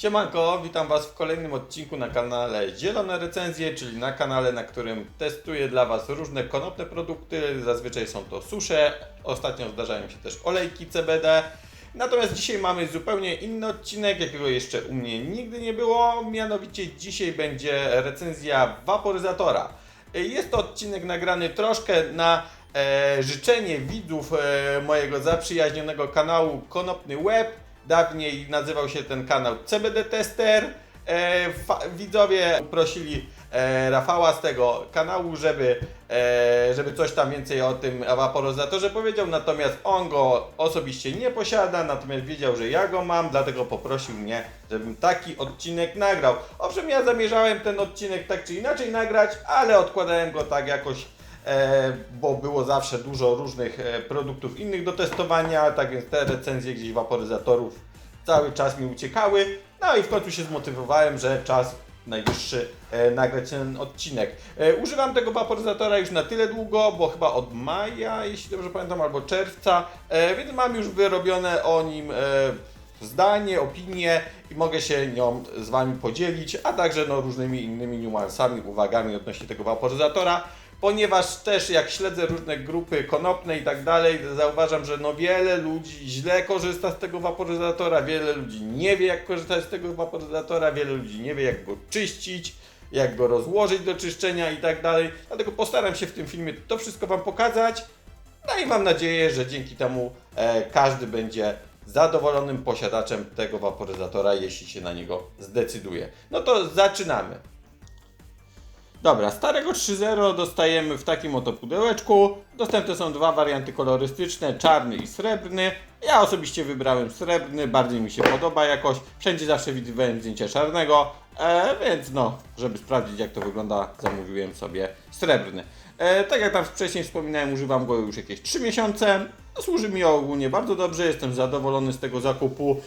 Siemanko, witam Was w kolejnym odcinku na kanale Zielone Recenzje, czyli na kanale, na którym testuję dla Was różne konopne produkty. Zazwyczaj są to susze, ostatnio zdarzają się też olejki CBD. Natomiast dzisiaj mamy zupełnie inny odcinek, jakiego jeszcze u mnie nigdy nie było. Mianowicie dzisiaj będzie recenzja waporyzatora. Jest to odcinek nagrany troszkę na e, życzenie widzów e, mojego zaprzyjaźnionego kanału Konopny Web. Dawniej nazywał się ten kanał CBD Tester. E, widzowie prosili e, Rafała z tego kanału, żeby, e, żeby coś tam więcej o tym waporyzatorze powiedział, natomiast on go osobiście nie posiada, natomiast wiedział, że ja go mam, dlatego poprosił mnie, żebym taki odcinek nagrał. Owszem, ja zamierzałem ten odcinek tak czy inaczej nagrać, ale odkładałem go tak jakoś bo było zawsze dużo różnych e, produktów innych do testowania, tak więc te recenzje gdzieś waporyzatorów cały czas mi uciekały. No i w końcu się zmotywowałem, że czas najwyższy e, nagrać ten odcinek. E, używam tego waporyzatora już na tyle długo, bo chyba od maja, jeśli dobrze pamiętam, albo czerwca, e, więc mam już wyrobione o nim e, zdanie, opinię i mogę się nią z Wami podzielić, a także no, różnymi innymi niuansami, uwagami odnośnie tego waporyzatora. Ponieważ też jak śledzę różne grupy konopne i tak dalej, zauważam, że no wiele ludzi źle korzysta z tego waporyzatora, wiele ludzi nie wie jak korzystać z tego waporyzatora, wiele ludzi nie wie jak go czyścić, jak go rozłożyć do czyszczenia i tak dalej. Dlatego postaram się w tym filmie to wszystko Wam pokazać. No i mam nadzieję, że dzięki temu e, każdy będzie zadowolonym posiadaczem tego waporyzatora, jeśli się na niego zdecyduje. No to zaczynamy. Dobra, starego 3.0 dostajemy w takim oto pudełeczku. Dostępne są dwa warianty kolorystyczne, czarny i srebrny. Ja osobiście wybrałem srebrny, bardziej mi się podoba jakoś. Wszędzie zawsze widywałem zdjęcia czarnego, e, więc no, żeby sprawdzić jak to wygląda, zamówiłem sobie srebrny. E, tak jak tam wcześniej wspominałem, używam go już jakieś 3 miesiące. Służy mi ogólnie bardzo dobrze, jestem zadowolony z tego zakupu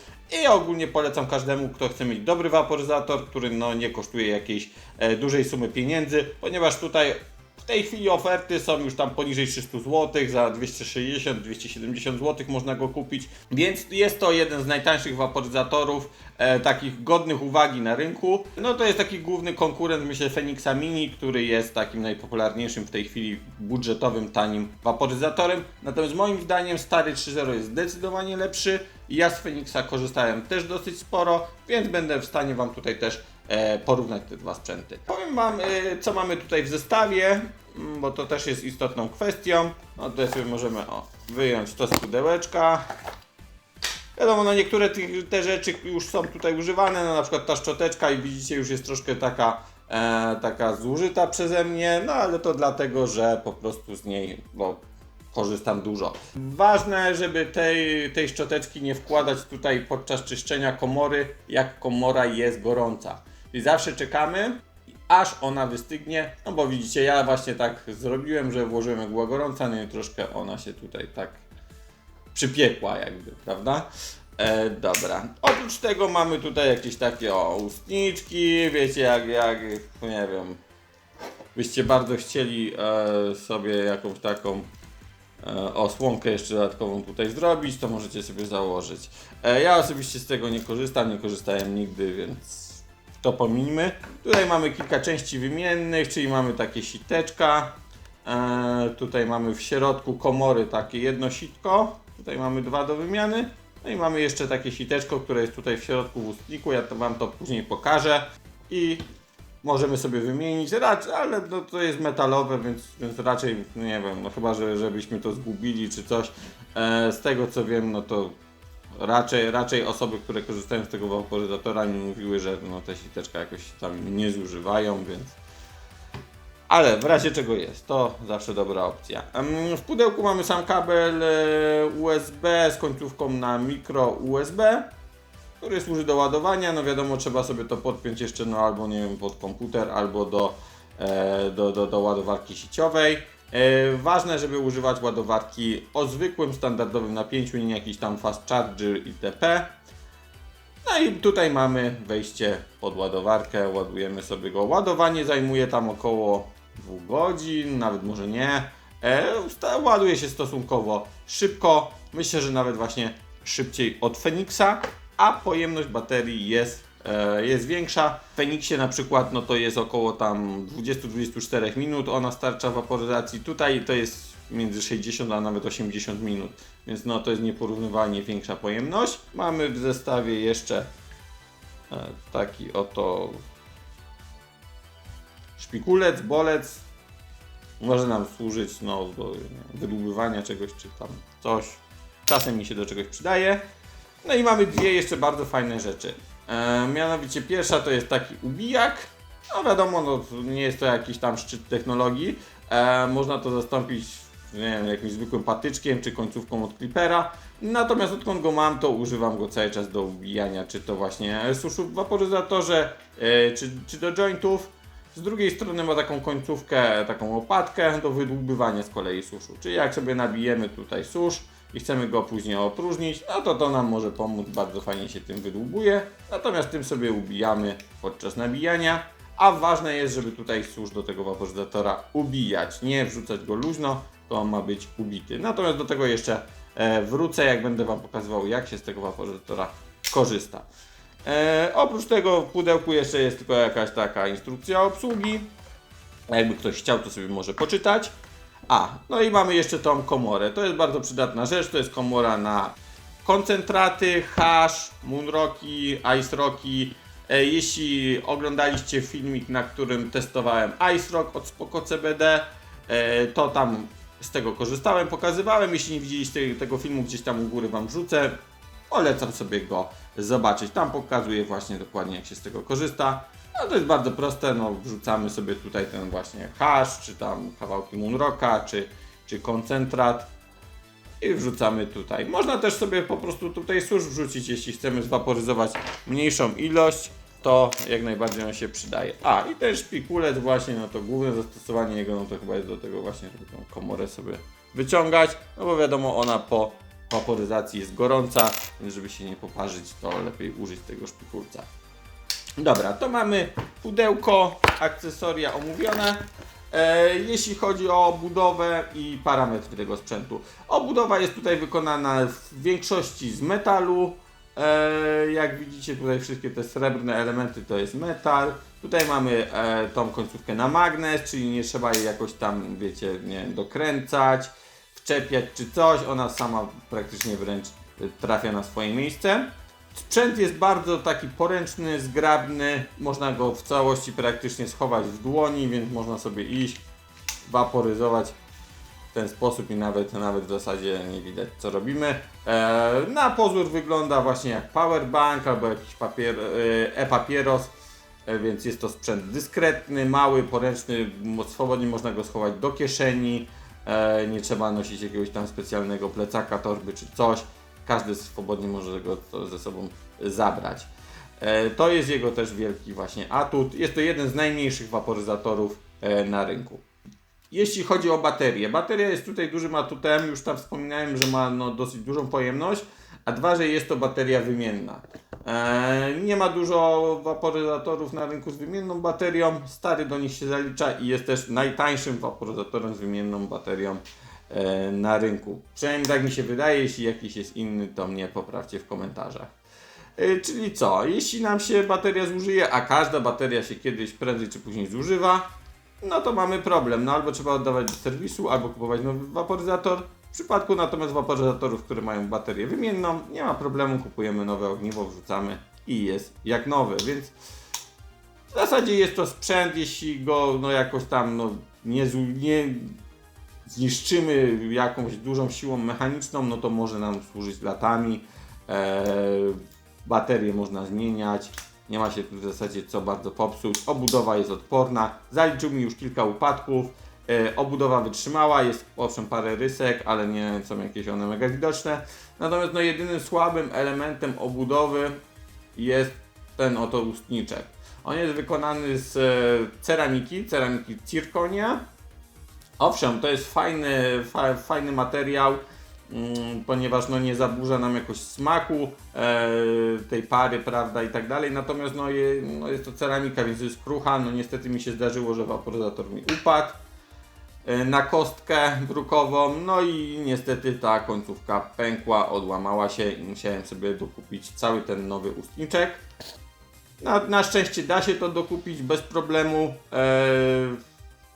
i ogólnie polecam każdemu, kto chce mieć dobry waporyzator, który no, nie kosztuje jakiejś e, dużej sumy pieniędzy, ponieważ tutaj w tej chwili oferty są już tam poniżej 300 zł, za 260-270 zł można go kupić, więc jest to jeden z najtańszych waporyzatorów, e, takich godnych uwagi na rynku. No to jest taki główny konkurent, myślę, Fenixa Mini, który jest takim najpopularniejszym w tej chwili budżetowym, tanim waporyzatorem. Natomiast moim zdaniem stary 3.0 jest zdecydowanie lepszy. Ja z Fenixa korzystałem też dosyć sporo, więc będę w stanie Wam tutaj też e, porównać te dwa sprzęty. Powiem Wam, e, co mamy tutaj w zestawie, mm, bo to też jest istotną kwestią. No tutaj sobie możemy o, wyjąć to z pudełeczka. Wiadomo, no niektóre te rzeczy już są tutaj używane, no na przykład ta szczoteczka i widzicie już jest troszkę taka, e, taka zużyta przeze mnie, no ale to dlatego, że po prostu z niej, bo korzystam dużo. Ważne, żeby tej, tej szczoteczki nie wkładać tutaj podczas czyszczenia komory, jak komora jest gorąca. Czyli zawsze czekamy, aż ona wystygnie, no bo widzicie, ja właśnie tak zrobiłem, że włożyłem była gorąca, no i troszkę ona się tutaj tak przypiekła jakby, prawda? E, dobra. Oprócz tego mamy tutaj jakieś takie o, ustniczki, wiecie jak, jak, nie wiem, byście bardzo chcieli e, sobie jakąś taką e, osłonkę jeszcze dodatkową tutaj zrobić, to możecie sobie założyć. E, ja osobiście z tego nie korzystam, nie korzystałem nigdy, więc to pominijmy. Tutaj mamy kilka części wymiennych, czyli mamy takie siteczka. E, tutaj mamy w środku komory takie jedno sitko. Tutaj mamy dwa do wymiany. No i mamy jeszcze takie siteczko, które jest tutaj w środku w ustniku. Ja to Wam to później pokażę. I możemy sobie wymienić, raczej, ale no, to jest metalowe, więc, więc raczej, no nie wiem, no chyba, że żebyśmy to zgubili czy coś. E, z tego co wiem, no to raczej, raczej osoby, które korzystają z tego waporyzatora mi mówiły, że no, te siteczka jakoś tam nie zużywają, więc... Ale w razie czego jest, to zawsze dobra opcja. W pudełku mamy sam kabel e, USB z końcówką na mikro USB który służy do ładowania. No wiadomo, trzeba sobie to podpiąć jeszcze no albo nie wiem, pod komputer, albo do, e, do, do, do ładowarki sieciowej. E, ważne, żeby używać ładowarki o zwykłym, standardowym napięciu, nie jakiś tam fast charger itp. No i tutaj mamy wejście pod ładowarkę, ładujemy sobie go. Ładowanie zajmuje tam około 2 godzin, nawet może nie. E, ładuje się stosunkowo szybko, myślę, że nawet właśnie szybciej od Fenixa, a pojemność baterii jest e, jest większa. W Feniksie na przykład no to jest około tam 20-24 minut, ona starcza waporyzacji. Tutaj to jest między 60 a nawet 80 minut, więc no to jest nieporównywalnie większa pojemność. Mamy w zestawie jeszcze e, taki oto szpikulec, bolec. Może nam służyć no, do nie wydłubywania czegoś czy tam coś. Czasem mi się do czegoś przydaje. No i mamy dwie jeszcze bardzo fajne rzeczy. E, mianowicie pierwsza to jest taki ubijak. No wiadomo, no, nie jest to jakiś tam szczyt technologii. E, można to zastąpić nie wiem, jakimś zwykłym patyczkiem czy końcówką od clippera. Natomiast odkąd go mam, to używam go cały czas do ubijania, czy to właśnie suszu w waporyzatorze, e, czy, czy do jointów. Z drugiej strony ma taką końcówkę, taką łopatkę do wydłubywania z kolei suszu. Czyli jak sobie nabijemy tutaj susz i chcemy go później opróżnić, no to to nam może pomóc, bardzo fajnie się tym wydłubuje. Natomiast tym sobie ubijamy podczas nabijania. A ważne jest, żeby tutaj susz do tego waporyzatora ubijać, nie wrzucać go luźno, to on ma być ubity. Natomiast do tego jeszcze e, wrócę, jak będę Wam pokazywał, jak się z tego waporyzatora korzysta. E, oprócz tego w pudełku jeszcze jest tylko jakaś taka instrukcja obsługi. Jakby ktoś chciał, to sobie może poczytać. A, no i mamy jeszcze tą komorę. To jest bardzo przydatna rzecz. To jest komora na koncentraty, hash, moonrocki, ice rocki. E, Jeśli oglądaliście filmik, na którym testowałem Ice Rock od Spoko CBD, e, to tam z tego korzystałem, pokazywałem. Jeśli nie widzieliście tego filmu, gdzieś tam u góry Wam wrzucę. Polecam sobie go zobaczyć. Tam pokazuję właśnie dokładnie jak się z tego korzysta. No to jest bardzo proste, no wrzucamy sobie tutaj ten właśnie hash, czy tam kawałki moonrocka, czy, czy koncentrat i wrzucamy tutaj. Można też sobie po prostu tutaj susz wrzucić, jeśli chcemy zwaporyzować mniejszą ilość, to jak najbardziej on się przydaje. A i ten szpikulec właśnie, no to główne zastosowanie jego, no to chyba jest do tego właśnie, żeby tą komorę sobie wyciągać, no bo wiadomo ona po waporyzacji jest gorąca, więc żeby się nie poparzyć, to lepiej użyć tego szpikulca. Dobra, to mamy pudełko, akcesoria omówione. E, jeśli chodzi o budowę i parametry tego sprzętu. Obudowa jest tutaj wykonana w większości z metalu. E, jak widzicie tutaj wszystkie te srebrne elementy to jest metal. Tutaj mamy e, tą końcówkę na magnes, czyli nie trzeba jej jakoś tam, wiecie, nie dokręcać, wczepiać czy coś. Ona sama praktycznie wręcz e, trafia na swoje miejsce. Sprzęt jest bardzo taki poręczny, zgrabny, można go w całości praktycznie schować w dłoni, więc można sobie iść, waporyzować w ten sposób i nawet, nawet w zasadzie nie widać co robimy. E, na pozór wygląda właśnie jak powerbank albo jakiś papier, e, e-papieros, e, więc jest to sprzęt dyskretny, mały, poręczny, swobodnie można go schować do kieszeni, nie trzeba nosić jakiegoś tam specjalnego plecaka, torby czy coś. Każdy swobodnie może go ze sobą zabrać. E, To jest jego też wielki właśnie atut. Jest to jeden z najmniejszych waporyzatorów e, na rynku. Jeśli chodzi o baterię, bateria jest tutaj dużym atutem, już tam wspominałem, że ma no, dosyć dużą pojemność, a dwa, że jest to bateria wymienna. E, nie ma dużo waporyzatorów na rynku z wymienną baterią, stary do nich się zalicza i jest też najtańszym waporyzatorem z wymienną baterią e, na rynku. Przynajmniej tak mi się wydaje, jeśli jakiś jest inny, to mnie poprawcie w komentarzach. E, Czyli co, jeśli nam się bateria zużyje, a każda bateria się kiedyś prędzej czy później zużywa, no to mamy problem. No albo trzeba oddawać do serwisu, albo kupować nowy waporyzator. W przypadku natomiast waporyzatorów, które mają baterię wymienną, nie ma problemu, kupujemy nowe ogniwo, wrzucamy i jest jak nowy, więc w zasadzie jest to sprzęt, jeśli go no jakoś tam no, nie, nie zniszczymy jakąś dużą siłą mechaniczną, no to może nam służyć latami. Eee, baterie można zmieniać. Nie ma się tu w zasadzie co bardzo popsuć. Obudowa jest odporna. Zaliczył mi już kilka upadków. E, obudowa wytrzymała, jest owszem parę rysek, ale nie są jakieś one mega widoczne. Natomiast no, jedynym słabym elementem obudowy jest ten oto ustniczek. On jest wykonany z e, ceramiki, ceramiki cirkonia. Owszem, to jest fajny, fa, fajny materiał, mm, ponieważ no, nie zaburza nam jakoś smaku e, tej pary, prawda, i tak dalej. Natomiast no, je, no, jest to ceramika, więc jest krucha. No niestety mi się zdarzyło, że waporyzator mi upadł na kostkę brukową, no i niestety ta końcówka pękła, odłamała się i musiałem sobie dokupić cały ten nowy ustniczek. Na, na szczęście da się to dokupić bez problemu. E,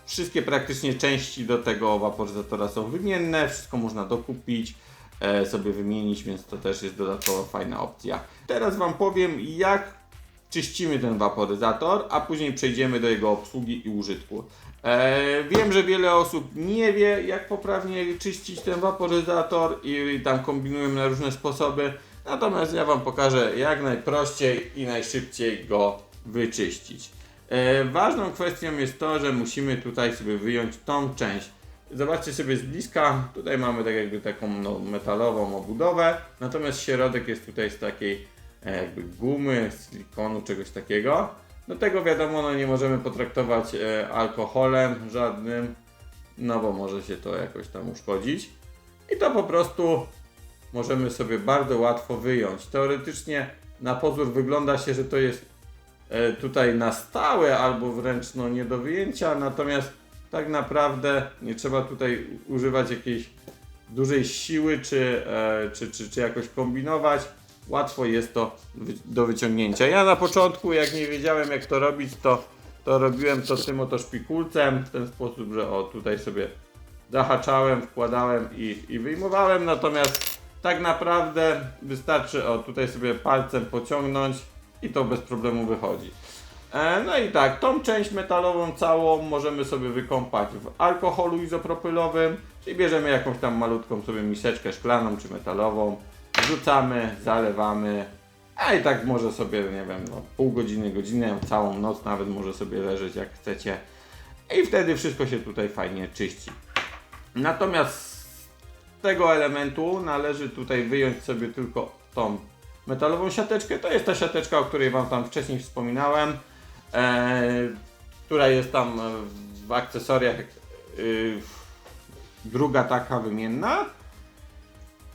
wszystkie praktycznie części do tego waporyzatora są wymienne, wszystko można dokupić, e, sobie wymienić, więc to też jest dodatkowo fajna opcja. Teraz Wam powiem, jak czyścimy ten waporyzator, a później przejdziemy do jego obsługi i użytku. E, wiem, że wiele osób nie wie, jak poprawnie czyścić ten waporyzator i tam kombinują na różne sposoby. Natomiast ja Wam pokażę, jak najprościej i najszybciej go wyczyścić. E, ważną kwestią jest to, że musimy tutaj sobie wyjąć tą część. Zobaczcie sobie z bliska, tutaj mamy tak jakby taką no, metalową obudowę, natomiast środek jest tutaj z takiej jakby gumy, silikonu, czegoś takiego. Do tego wiadomo, no nie możemy potraktować e, alkoholem żadnym, no bo może się to jakoś tam uszkodzić. I to po prostu możemy sobie bardzo łatwo wyjąć. Teoretycznie na pozór wygląda się, że to jest e, tutaj na stałe albo wręcz no, nie do wyjęcia, natomiast tak naprawdę nie trzeba tutaj używać jakiejś dużej siły czy, e, czy, czy, czy jakoś kombinować. Łatwo jest to do wyciągnięcia. Ja na początku, jak nie wiedziałem jak to robić, to, to robiłem to tym oto szpikulcem w ten sposób, że o tutaj sobie zahaczałem, wkładałem i, i wyjmowałem, natomiast tak naprawdę wystarczy o tutaj sobie palcem pociągnąć i to bez problemu wychodzi. E, No i tak, tą część metalową całą możemy sobie wykąpać w alkoholu izopropylowym, czyli bierzemy jakąś tam malutką sobie miseczkę szklaną czy metalową, wrzucamy, zalewamy, a i tak może sobie, nie wiem, no, pół godziny, godzinę, całą noc nawet może sobie leżeć jak chcecie i wtedy wszystko się tutaj fajnie czyści. Natomiast z tego elementu należy tutaj wyjąć sobie tylko tą metalową siateczkę. To jest ta siateczka, o której Wam tam wcześniej wspominałem, e, która jest tam w akcesoriach e, druga taka wymienna.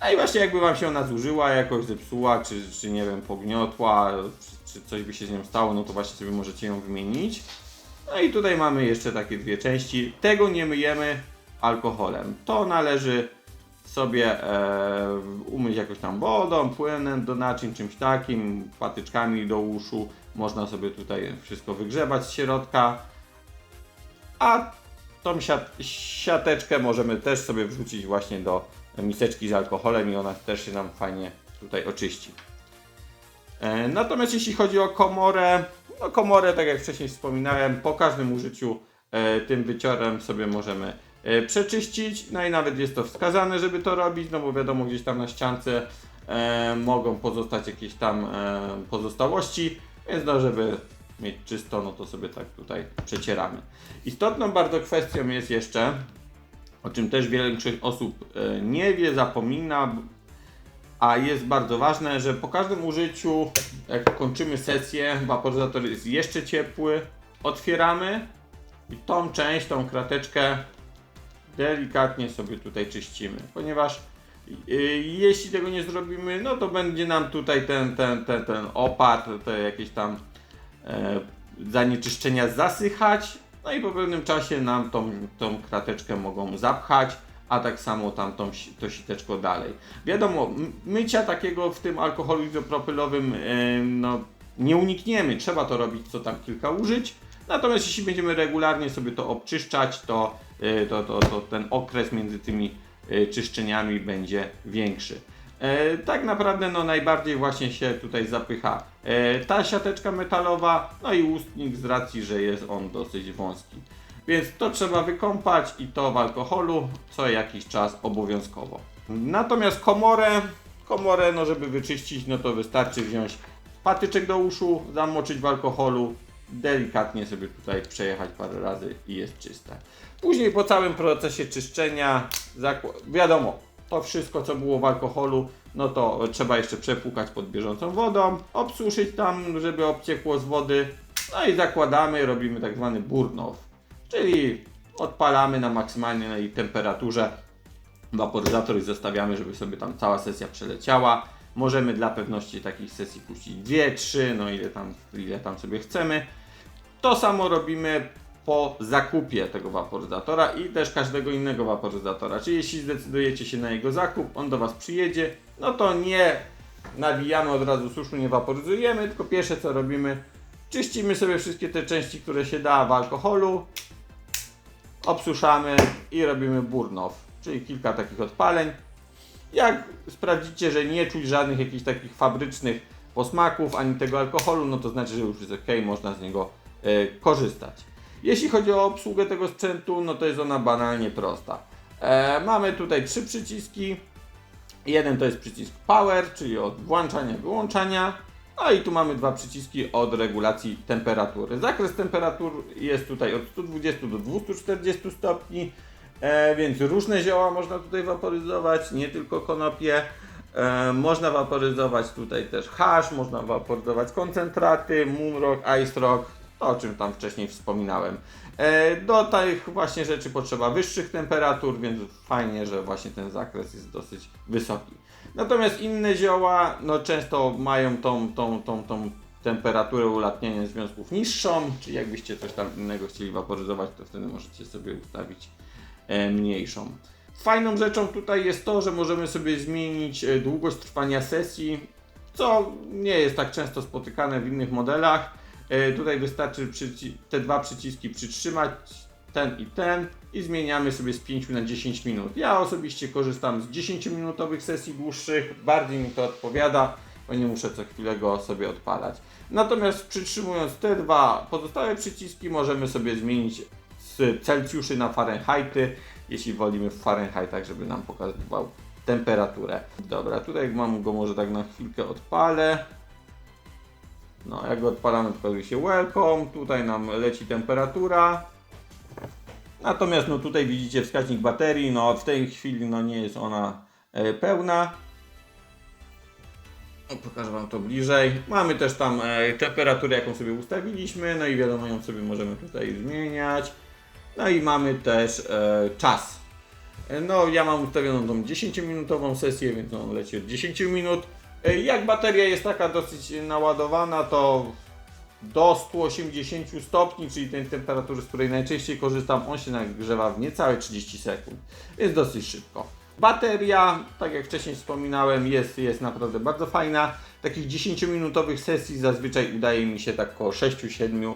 No i właśnie jakby Wam się ona zużyła, jakoś zepsuła, czy, czy nie wiem, pogniotła, czy, czy coś by się z nią stało, no to właśnie sobie możecie ją wymienić. No i tutaj mamy jeszcze takie dwie części. Tego nie myjemy alkoholem. To należy sobie e, umyć jakoś tam wodą, płynem do naczyń, czymś takim, patyczkami do uszu. Można sobie tutaj wszystko wygrzebać z środka. A tą siat siateczkę możemy też sobie wrzucić właśnie do miseczki z alkoholem i ona też się nam fajnie tutaj oczyści. E, Natomiast jeśli chodzi o komorę, no komorę, tak jak wcześniej wspominałem, po każdym użyciu e, tym wyciorem sobie możemy e, przeczyścić. No i nawet jest to wskazane, żeby to robić, no bo wiadomo, gdzieś tam na ściance mogą pozostać jakieś tam pozostałości, więc no, żeby mieć czysto, no to sobie tak tutaj przecieramy. Istotną bardzo kwestią jest jeszcze, o czym też większość osób e, nie wie, zapomina, a jest bardzo ważne, że po każdym użyciu, jak kończymy sesję, waporyzator jest jeszcze ciepły, otwieramy i tą część, tą krateczkę delikatnie sobie tutaj czyścimy, ponieważ y, jeśli tego nie zrobimy, no to będzie nam tutaj ten, ten, ten, ten opar, te jakieś tam e, zanieczyszczenia zasychać, no i po pewnym czasie nam tą, tą krateczkę mogą zapchać, a tak samo tamtą to siteczko dalej. Wiadomo, mycia takiego w tym alkoholu izopropylowym e, no, nie unikniemy, trzeba to robić co tam kilka użyć, natomiast jeśli będziemy regularnie sobie to obczyszczać, to, e, to, to, to ten okres między tymi e, czyszczeniami będzie większy. E, tak naprawdę no, najbardziej właśnie się tutaj zapycha e, ta siateczka metalowa, no i ustnik z racji, że jest on dosyć wąski. Więc to trzeba wykąpać i to w alkoholu co jakiś czas obowiązkowo. Natomiast komorę, komorę no żeby wyczyścić, no to wystarczy wziąć patyczek do uszu, zamoczyć w alkoholu, delikatnie sobie tutaj przejechać parę razy i jest czyste. Później po całym procesie czyszczenia, wiadomo, to wszystko co było w alkoholu, no to trzeba jeszcze przepłukać pod bieżącą wodą, obsuszyć tam, żeby obciekło z wody, no i zakładamy, robimy tak zwany burn off, czyli odpalamy na maksymalnej temperaturze waporyzator i zostawiamy, żeby sobie tam cała sesja przeleciała. Możemy dla pewności takich sesji puścić dwie, trzy, no ile tam, ile tam sobie chcemy. To samo robimy po zakupie tego waporyzatora i też każdego innego waporyzatora. Czyli jeśli zdecydujecie się na jego zakup, on do Was przyjedzie, no to nie nawijamy od razu suszu, nie waporyzujemy, tylko pierwsze co robimy, Czyścimy sobie wszystkie te części, które się da w alkoholu, obsuszamy i robimy burnow, czyli kilka takich odpaleń. Jak sprawdzicie, że nie czuć żadnych jakichś takich fabrycznych posmaków ani tego alkoholu, no to znaczy, że już jest ok, można z niego e, korzystać. Jeśli chodzi o obsługę tego sprzętu, no to jest ona banalnie prosta. E, mamy tutaj trzy przyciski. Jeden to jest przycisk Power, czyli od włączania, wyłączania. No i tu mamy dwa przyciski od regulacji temperatury. Zakres temperatur jest tutaj od 120 do 240 stopni, e, więc różne zioła można tutaj waporyzować, nie tylko konopie. E, można waporyzować tutaj też hash, można waporyzować koncentraty, moonrock, ice rock, to o czym tam wcześniej wspominałem. E, do tych właśnie rzeczy potrzeba wyższych temperatur, więc fajnie, że właśnie ten zakres jest dosyć wysoki. Natomiast inne zioła, no często mają tą, tą, tą, tą temperaturę ulatniania związków niższą, czyli jakbyście coś tam innego chcieli waporyzować, to wtedy możecie sobie ustawić e, mniejszą. Fajną rzeczą tutaj jest to, że możemy sobie zmienić e, długość trwania sesji, co nie jest tak często spotykane w innych modelach. E, Tutaj wystarczy te dwa przyciski przytrzymać, ten i ten i zmieniamy sobie z 5 na 10 minut. Ja osobiście korzystam z 10-minutowych sesji dłuższych, bardziej mi to odpowiada, bo nie muszę co chwilę go sobie odpalać. Natomiast przytrzymując te dwa pozostałe przyciski możemy sobie zmienić z Celsjuszy na Fahrenheity, jeśli wolimy w Fahrenheitach, żeby nam pokazywał temperaturę. Dobra, tutaj mam go może tak na chwilkę odpalę. No, jak go odpalamy, pokazuje się welcome, tutaj nam leci temperatura. Natomiast no tutaj widzicie wskaźnik baterii, no w tej chwili no nie jest ona e, pełna. O, Pokażę Wam to bliżej. Mamy też tam e, temperaturę, jaką sobie ustawiliśmy, no i wiadomo, ją sobie możemy tutaj zmieniać. No i mamy też e, czas. No, ja mam ustawioną tą 10-minutową sesję, więc on leci od 10 minut. E, Jak bateria jest taka dosyć naładowana, to do 180 stopni, czyli tej temperatury, z której najczęściej korzystam, on się nagrzewa w niecałe 30 sekund. Jest dosyć szybko. Bateria, tak jak wcześniej wspominałem, jest, jest naprawdę bardzo fajna. Takich 10-minutowych sesji zazwyczaj udaje mi się tak około 6-7 e,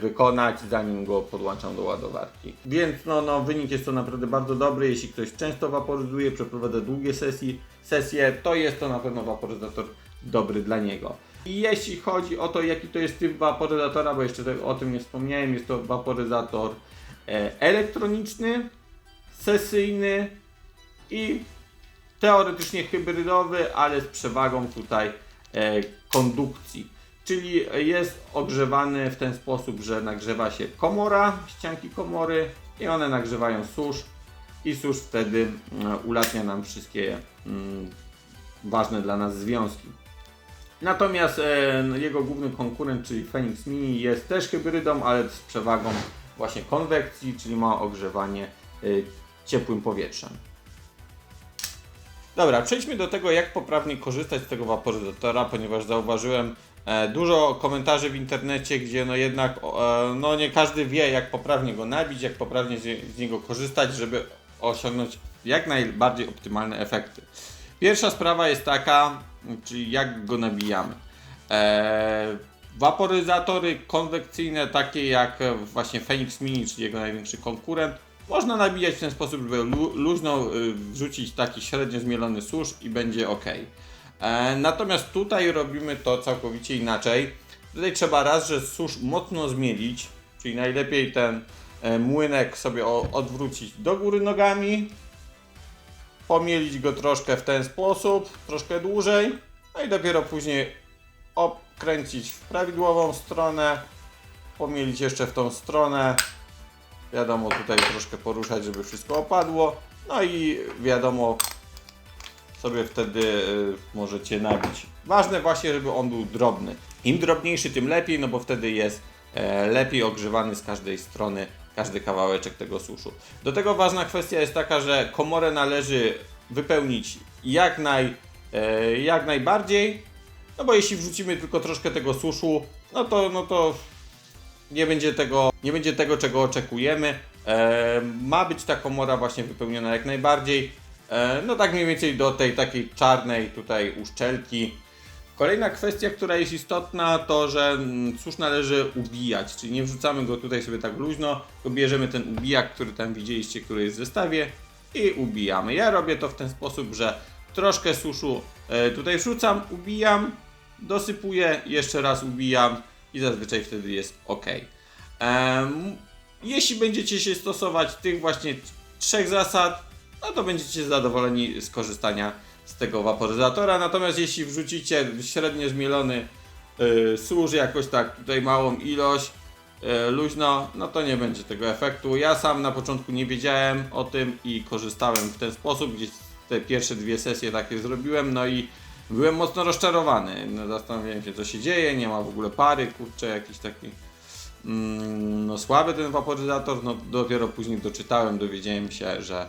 wykonać, zanim go podłączam do ładowarki. Więc no, no, wynik jest to naprawdę bardzo dobry. Jeśli ktoś często waporyzuje, przeprowadza długie sesji, sesje, to jest to na pewno waporyzator dobry dla niego. I jeśli chodzi o to, jaki to jest typ waporyzatora, bo jeszcze o tym nie wspomniałem, jest to waporyzator e, elektroniczny, sesyjny i teoretycznie hybrydowy, ale z przewagą tutaj e, kondukcji. Czyli jest ogrzewany w ten sposób, że nagrzewa się komora, ścianki komory i one nagrzewają susz i susz wtedy mm, ulatnia nam wszystkie mm, ważne dla nas związki. Natomiast e, jego główny konkurent, czyli Phoenix Mini jest też hybrydą, ale z przewagą właśnie konwekcji, czyli ma ogrzewanie e, ciepłym powietrzem. Dobra, przejdźmy do tego, jak poprawnie korzystać z tego waporyzatora, ponieważ zauważyłem dużo komentarzy w internecie, gdzie no jednak e, no nie każdy wie, jak poprawnie go nabić, jak poprawnie z, niego korzystać, żeby osiągnąć jak najbardziej optymalne efekty. Pierwsza sprawa jest taka, czyli jak go nabijamy. E, waporyzatory konwekcyjne, takie jak e, właśnie Phoenix Mini, czyli jego największy konkurent, można nabijać w ten sposób, żeby lu- luźno y, wrzucić taki średnio zmielony susz i będzie ok. E, natomiast tutaj robimy to całkowicie inaczej. Tutaj trzeba raz, że susz mocno zmielić, czyli najlepiej ten e, młynek sobie odwrócić do góry nogami, pomielić go troszkę w ten sposób, troszkę dłużej, no i dopiero później obkręcić w prawidłową stronę, pomielić jeszcze w tą stronę, wiadomo tutaj troszkę poruszać, żeby wszystko opadło, no i wiadomo sobie wtedy y, możecie nabić. Ważne właśnie, żeby on był drobny. Im drobniejszy, tym lepiej, no bo wtedy jest e, lepiej ogrzewany z każdej strony każdy kawałeczek tego suszu. Do tego ważna kwestia jest taka, że komorę należy wypełnić jak, naj, e, jak najbardziej, no bo jeśli wrzucimy tylko troszkę tego suszu, no to, no to nie będzie tego, nie będzie tego czego oczekujemy. E, ma być ta komora właśnie wypełniona jak najbardziej. E, no tak mniej więcej do tej takiej czarnej tutaj uszczelki. Kolejna kwestia, która jest istotna, to że mm, susz należy ubijać, czyli nie wrzucamy go tutaj sobie tak luźno, tylko bierzemy ten ubijak, który tam widzieliście, który jest w zestawie i ubijamy. Ja robię to w ten sposób, że troszkę suszu e, tutaj wrzucam, ubijam, dosypuję, jeszcze raz ubijam i zazwyczaj wtedy jest ok. Em, jeśli będziecie się stosować tych właśnie trzech zasad, no to będziecie zadowoleni z korzystania z tego waporyzatora. Natomiast jeśli wrzucicie średnio zmielony y, susz, jakoś tak tutaj małą ilość, y, luźno, no to nie będzie tego efektu. Ja sam na początku nie wiedziałem o tym i korzystałem w ten sposób, gdzieś te pierwsze dwie sesje takie zrobiłem, no i byłem mocno rozczarowany. No, zastanawiałem się co się dzieje, nie ma w ogóle pary, kurczę, jakiś taki mm, no słaby ten waporyzator, no dopiero później doczytałem, dowiedziałem się, że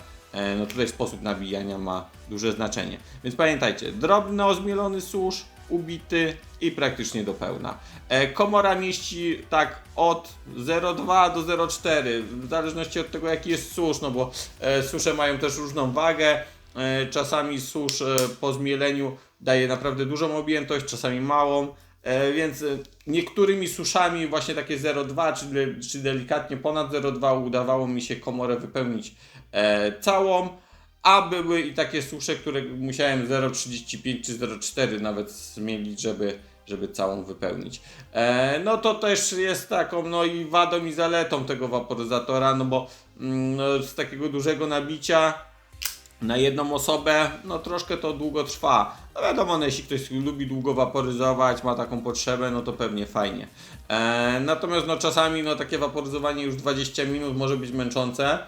no tutaj sposób nabijania ma duże znaczenie. Więc pamiętajcie, drobno zmielony susz, ubity i praktycznie do pełna. E, komora mieści tak od 0,2 do 0,4 w zależności od tego jaki jest susz, no bo e, susze mają też różną wagę. E, czasami susz e, po zmieleniu daje naprawdę dużą objętość, czasami małą. E, więc e, niektórymi suszami właśnie takie 0,2 czy, czy delikatnie ponad 0,2 udawało mi się komorę wypełnić e, całą, a były i takie susze, które musiałem 0,35 czy 0,4 nawet zmielić, żeby, żeby całą wypełnić. E, no to też jest taką no i wadą i zaletą tego waporyzatora, no bo mm, no, z takiego dużego nabicia na jedną osobę, no troszkę to długo trwa. No wiadomo, no, jeśli ktoś lubi długo waporyzować, ma taką potrzebę, no to pewnie fajnie. E, natomiast no czasami no takie waporyzowanie już 20 minut może być męczące.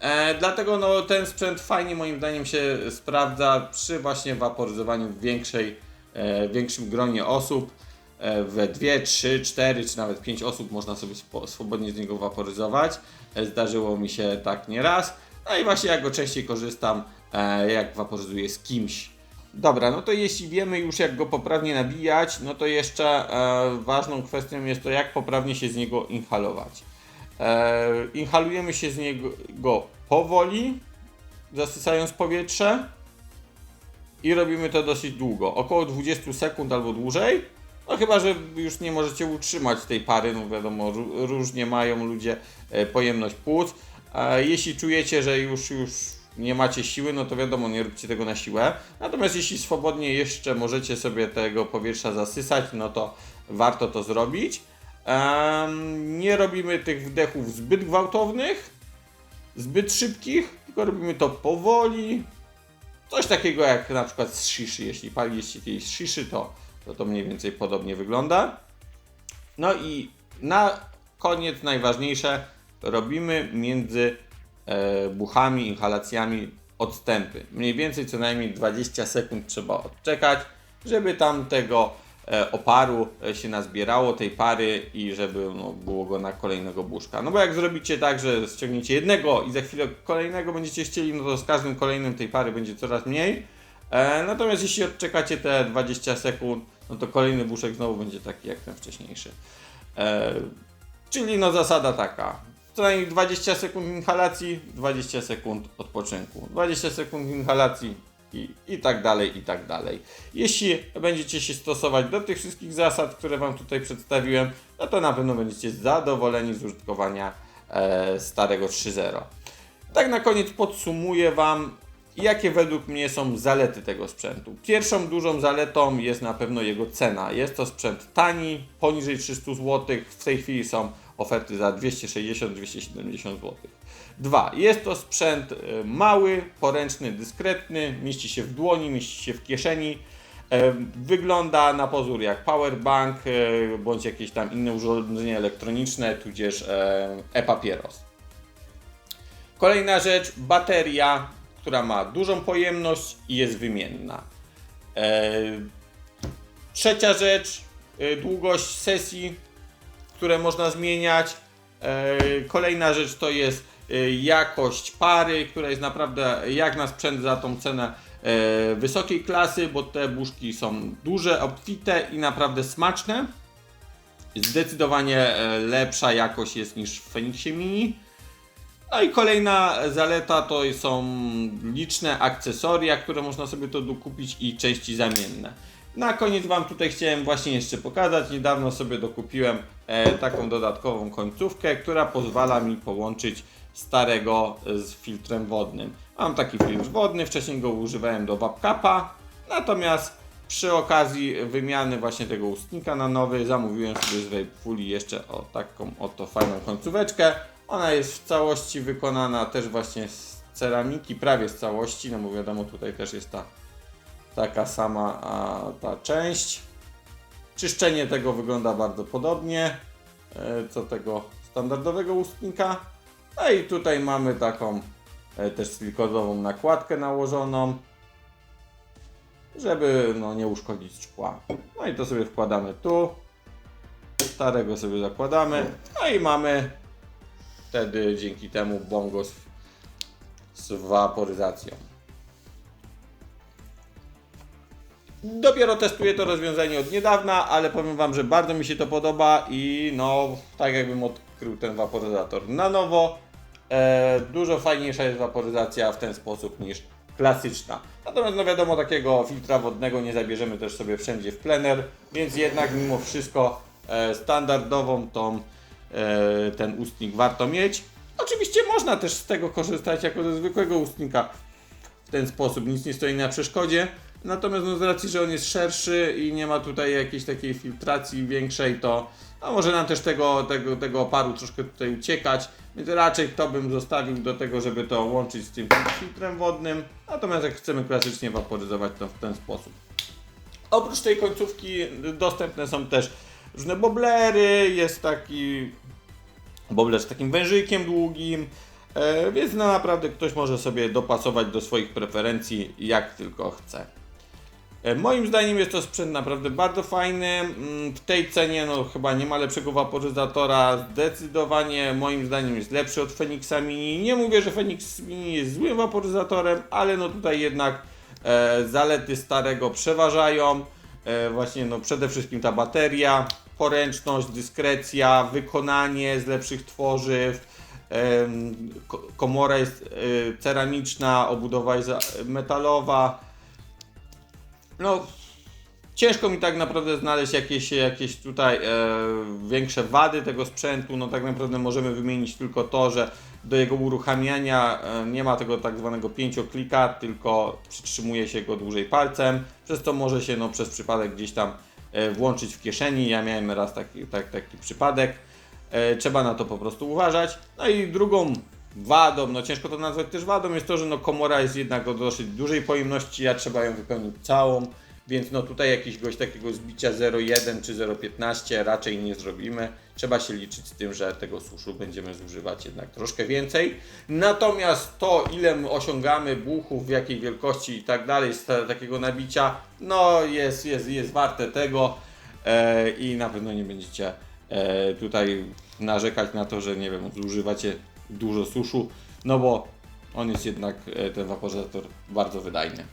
E, dlatego no ten sprzęt fajnie moim zdaniem się sprawdza przy właśnie waporyzowaniu w większej, e, większym gronie osób. E, we dwie, trzy, cztery, czy nawet pięć osób można sobie swobodnie z niego waporyzować. E, zdarzyło mi się tak nieraz. No i właśnie ja go częściej korzystam, e, jak waporyzuję z kimś. Dobra, no to jeśli wiemy już jak go poprawnie nabijać, no to jeszcze e, ważną kwestią jest to jak poprawnie się z niego inhalować. E, inhalujemy się z niego go powoli, zasysając powietrze i robimy to dosyć długo, około 20 sekund albo dłużej. No chyba, że już nie możecie utrzymać tej pary, no wiadomo, ró- różnie mają ludzie e, pojemność płuc. A jeśli czujecie, że już, już nie macie siły, no to wiadomo, nie róbcie tego na siłę. Natomiast jeśli swobodnie jeszcze możecie sobie tego powietrza zasysać, no to warto to zrobić. Nie robimy tych wdechów zbyt gwałtownych, zbyt szybkich, tylko robimy to powoli. Coś takiego jak na przykład z shiszy. Jeśli paliście z shiszy, to, to to mniej więcej podobnie wygląda. No i na koniec najważniejsze, robimy między e, buchami, inhalacjami odstępy. Mniej więcej co najmniej 20 sekund trzeba odczekać, żeby tam tego oparu e, się nazbierało, tej pary i żeby no, było go na kolejnego buszka. No bo jak zrobicie tak, że ściągniecie jednego i za chwilę kolejnego będziecie chcieli, no to z każdym kolejnym tej pary będzie coraz mniej. E, natomiast jeśli odczekacie te 20 sekund, no to kolejny buszek znowu będzie taki jak ten wcześniejszy. E, czyli no zasada taka. Co najmniej 20 sekund inhalacji, 20 sekund odpoczynku. 20 sekund inhalacji i, i tak dalej, i tak dalej. Jeśli będziecie się stosować do tych wszystkich zasad, które Wam tutaj przedstawiłem, no to na pewno będziecie zadowoleni z użytkowania e, starego 3.0. Tak na koniec podsumuję Wam, jakie według mnie są zalety tego sprzętu. Pierwszą dużą zaletą jest na pewno jego cena. Jest to sprzęt tani, poniżej 300 zł. W tej chwili są oferty za 260-270 zł. Dwa, jest to sprzęt e, mały, poręczny, dyskretny, mieści się w dłoni, mieści się w kieszeni. E, Wygląda na pozór jak powerbank e, bądź jakieś tam inne urządzenie elektroniczne, tudzież e-papieros. Kolejna rzecz, bateria, która ma dużą pojemność i jest wymienna. Trzecia rzecz, długość sesji, które można zmieniać. E, kolejna rzecz to jest e, jakość pary, która jest naprawdę jak na sprzęt za tą cenę e, wysokiej klasy, bo te buszki są duże, obfite i naprawdę smaczne. Zdecydowanie lepsza jakość jest niż w Fenixie Mini. No i kolejna zaleta to są liczne akcesoria, które można sobie to dokupić i części zamienne. Na koniec Wam tutaj chciałem właśnie jeszcze pokazać. Niedawno sobie dokupiłem e, taką dodatkową końcówkę, która pozwala mi połączyć starego z filtrem wodnym. Mam taki filtr wodny, wcześniej go używałem do wapkapa, natomiast przy okazji wymiany właśnie tego ustnika na nowy zamówiłem sobie z Vapefuli jeszcze o taką oto fajną końcóweczkę. Ona jest w całości wykonana też właśnie z ceramiki, prawie z całości, no bo wiadomo tutaj też jest ta taka sama a, ta część. Czyszczenie tego wygląda bardzo podobnie e, co tego standardowego ustnika. No i tutaj mamy taką e, też silikonową nakładkę nałożoną, żeby no, nie uszkodzić szkła. No i to sobie wkładamy tu. Starego sobie zakładamy. No i mamy wtedy dzięki temu bongo z, z waporyzacją. Dopiero testuję to rozwiązanie od niedawna, ale powiem Wam, że bardzo mi się to podoba i no, tak jakbym odkrył ten waporyzator na nowo. E, dużo fajniejsza jest waporyzacja w ten sposób niż klasyczna. Natomiast no wiadomo, takiego filtra wodnego nie zabierzemy też sobie wszędzie w plener, więc jednak mimo wszystko e, standardową tą, e, ten ustnik warto mieć. Oczywiście można też z tego korzystać jako ze zwykłego ustnika w ten sposób, nic nie stoi na przeszkodzie. Natomiast no, z racji, że on jest szerszy i nie ma tutaj jakiejś takiej filtracji większej, to a może nam też tego, tego, tego oparu troszkę tutaj uciekać, więc raczej to bym zostawił do tego, żeby to łączyć z tym filtrem wodnym. Natomiast jak chcemy klasycznie waporyzować, to w ten sposób. Oprócz tej końcówki dostępne są też różne boblery, jest taki bobler z takim wężykiem długim, e, więc no naprawdę ktoś może sobie dopasować do swoich preferencji jak tylko chce. E, Moim zdaniem jest to sprzęt naprawdę bardzo fajny. Mm, W tej cenie no, chyba nie ma lepszego waporyzatora. Zdecydowanie moim zdaniem jest lepszy od Phoenixa Mini. Nie mówię, że Phoenix Mini jest złym waporyzatorem, ale no tutaj jednak e, zalety starego przeważają. E, właśnie no przede wszystkim ta bateria, poręczność, dyskrecja, wykonanie z lepszych tworzyw. Ko- Komora jest e, ceramiczna, obudowa jest e, metalowa. No, ciężko mi tak naprawdę znaleźć jakieś, jakieś tutaj e, większe wady tego sprzętu. No tak naprawdę możemy wymienić tylko to, że do jego uruchamiania e, nie ma tego tak zwanego pięcioklika, tylko przytrzymuje się go dłużej palcem, przez to może się no, przez przypadek gdzieś tam e, włączyć w kieszeni. Ja miałem raz taki, tak, taki przypadek. E, trzeba na to po prostu uważać. No i drugą wadą, no ciężko to nazwać też wadą, jest to, że no komora jest jednak o dosyć dużej pojemności, a trzeba ją wypełnić całą, więc no tutaj jakiegoś takiego zbicia 0,1 czy 0,15 raczej nie zrobimy. Trzeba się liczyć z tym, że tego suszu będziemy zużywać jednak troszkę więcej. Natomiast to, ile my osiągamy buchów, w jakiej wielkości i tak dalej z ta- takiego nabicia, no jest, jest, jest warte tego e, i na pewno nie będziecie e, tutaj narzekać na to, że nie wiem, zużywacie dużo suszu, no bo on jest jednak, e, ten waporyzator, bardzo wydajny.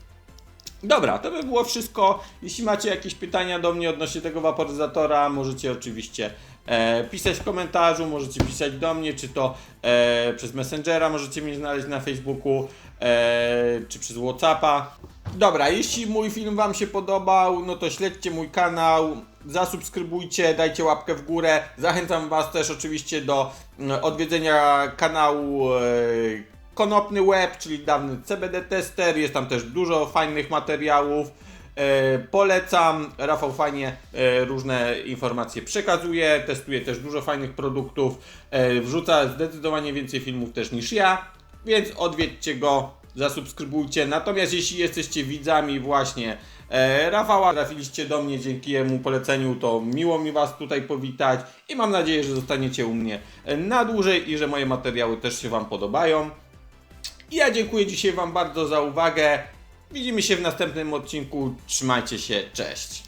Dobra, to by było wszystko. Jeśli macie jakieś pytania do mnie odnośnie tego waporyzatora, możecie oczywiście e, pisać w komentarzu, możecie pisać do mnie, czy to e, przez Messengera, możecie mnie znaleźć na Facebooku, e, czy przez Whatsappa. Dobra, jeśli mój film Wam się podobał, no to śledźcie mój kanał, zasubskrybujcie, dajcie łapkę w górę. Zachęcam Was też oczywiście do mm, odwiedzenia kanału e, Konopny Web, czyli dawny CBD tester. Jest tam też dużo fajnych materiałów. E, polecam. Rafał fajnie e, różne informacje przekazuje, testuje też dużo fajnych produktów. Wrzuca zdecydowanie więcej filmów też niż ja, więc odwiedźcie go, zasubskrybujcie. Natomiast jeśli jesteście widzami właśnie e, Rafała, trafiliście do mnie dzięki jemu poleceniu, to miło mi Was tutaj powitać i mam nadzieję, że zostaniecie u mnie na dłużej i że moje materiały też się Wam podobają. Ja dziękuję dzisiaj Wam bardzo za uwagę. Widzimy się w następnym odcinku. Trzymajcie się, cześć.